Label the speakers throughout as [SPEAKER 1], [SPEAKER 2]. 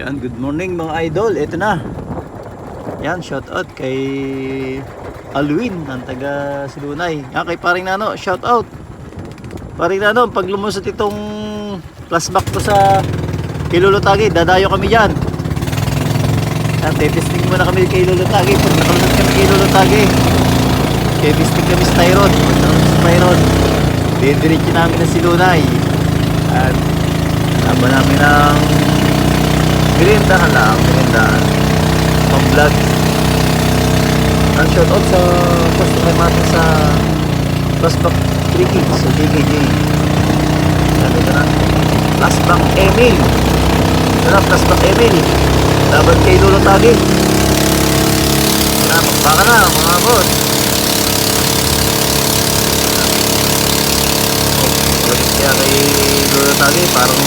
[SPEAKER 1] Yan, good morning mga idol. Ito na. Yan, shout out kay Alwin ng taga Silunay. Yan, kay paring Nano, shout out. Paring Nano, pag lumusot itong flashback ko sa Kilulutagi, dadayo kami dyan. Yan, testing muna kami kay Lulutagi. Pag kami kay Lulutagi, testing kami sa Tyron. Pag nakalusot sa Tyron, didiretso namin ng Silunay. At Haba namin ng merindahan lang, merindahan. Pang vlog. Ang shoutout sa customer natin sa Flashback Tricky sa DKJ. Sabi ka na. Flashback Emil. Na, Flashback Emil. Laban kay Lolo Tagi. Na, magbaka na mga boss. Kaya kay Lolo Tagi, parang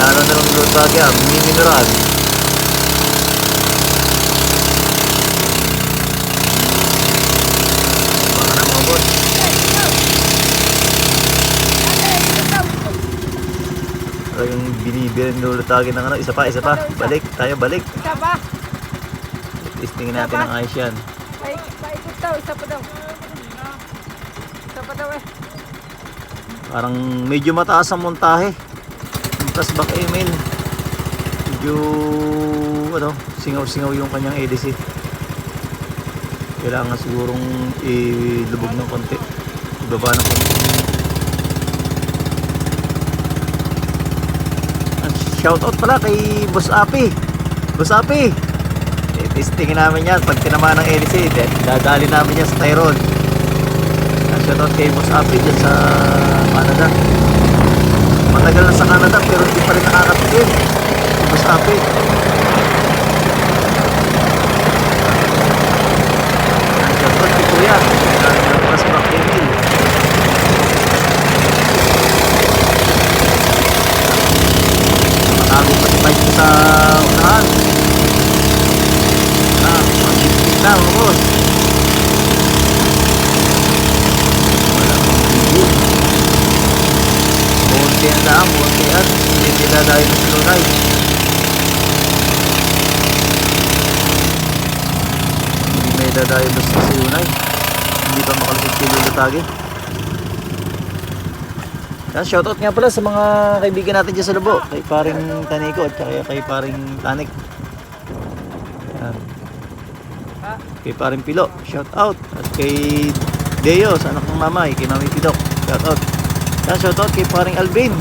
[SPEAKER 1] Inaano na lang Tagi ah, minimineral. Baka na mga boss. Ni Lolo Tagi ng ano, isa pa, isa pa. Balik, tayo balik.
[SPEAKER 2] Isa ba?
[SPEAKER 1] Testingin natin ang ayos yan.
[SPEAKER 2] Paikot daw, isa pa daw. Isa pa daw eh.
[SPEAKER 1] Parang medyo mataas ang montahe. Yung flashback email. Medyo ano, singaw-singaw yung kanyang EDC. Kailangan sigurong ilubog ng konti. Ibaba ng konti. Shoutout pala kay Boss Api. Boss Api. Eh, testingin namin yan. Pag tinamaan ng EDC, dadali namin yan sa Tyrone. Shoutout kay Boss Api dyan sa Canada. Matagal na sa Canada pero hindi pa rin. Si Boss Api. Ang shoutout kay Kuya. Mac Emil. Matago pa si sa unahan. Ah, mag-isip na mga boss. Wala pang video. Bunti yan lang, bunti yan. Hindi sila silunay. Hindi may dadayo basta sa silunay. Hindi pa makalusot kay Lulutagi. Yan, shoutout nga pala sa mga kaibigan natin dyan sa Labo. Kay paring Taniko at saka kay paring Tanik. Yan. Kay paring Pilo, shoutout. At kay Deo, sa anak ng mamay, kay Mami Pidok, shoutout. Yan, shoutout kay paring Alvin.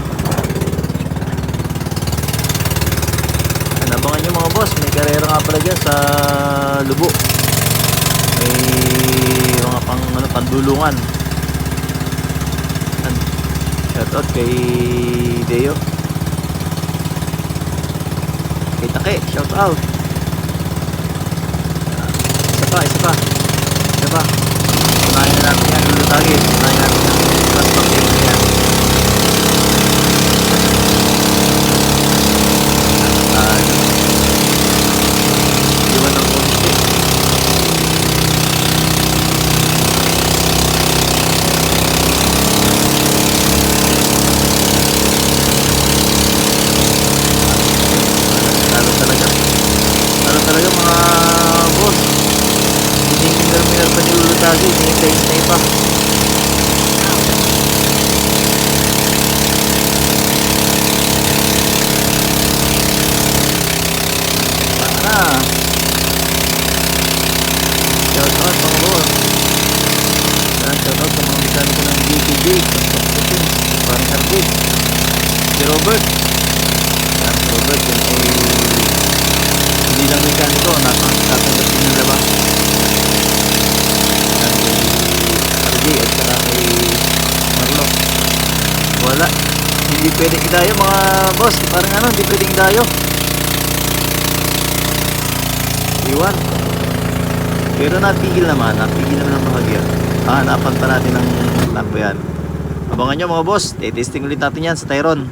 [SPEAKER 1] Abangan nyo mga boss, may karera nga pala dyan sa Lubo. May mga pang, ano, pandulungan. Shoutout kay Deo. Kay Take, shoutout. Isa pa, isa pa. Isa pa. Unahin na natin yan, lulutagi. Unahin natin yan. Last pang game na yan. Ah, iwan ng konti. Lalo talaga. Lalo talaga mga boss. Hinihingal-mingal Lulutagi. Hinihintay-hintay pa. Na. Shout out mga boss. Shout out sa mga mekaniko ng DTJ. Construction. Parang Arvid. Si Robert. Yan, si Robert. Yan ay hindi lang mekaniko. Nakatanggap din ng laba. Yan, kay RJ at saka kay Marlo. Wala. Hindi pwedeng idayo mga boss. Parang ano, hindi pwedeng idayo. Iwan. Pero natigil naman, natigil naman ang bahagya. Ah, napan pa natin ng takbo yan. Abangan nyo mga boss, testing ulit natin yan sa Tyron.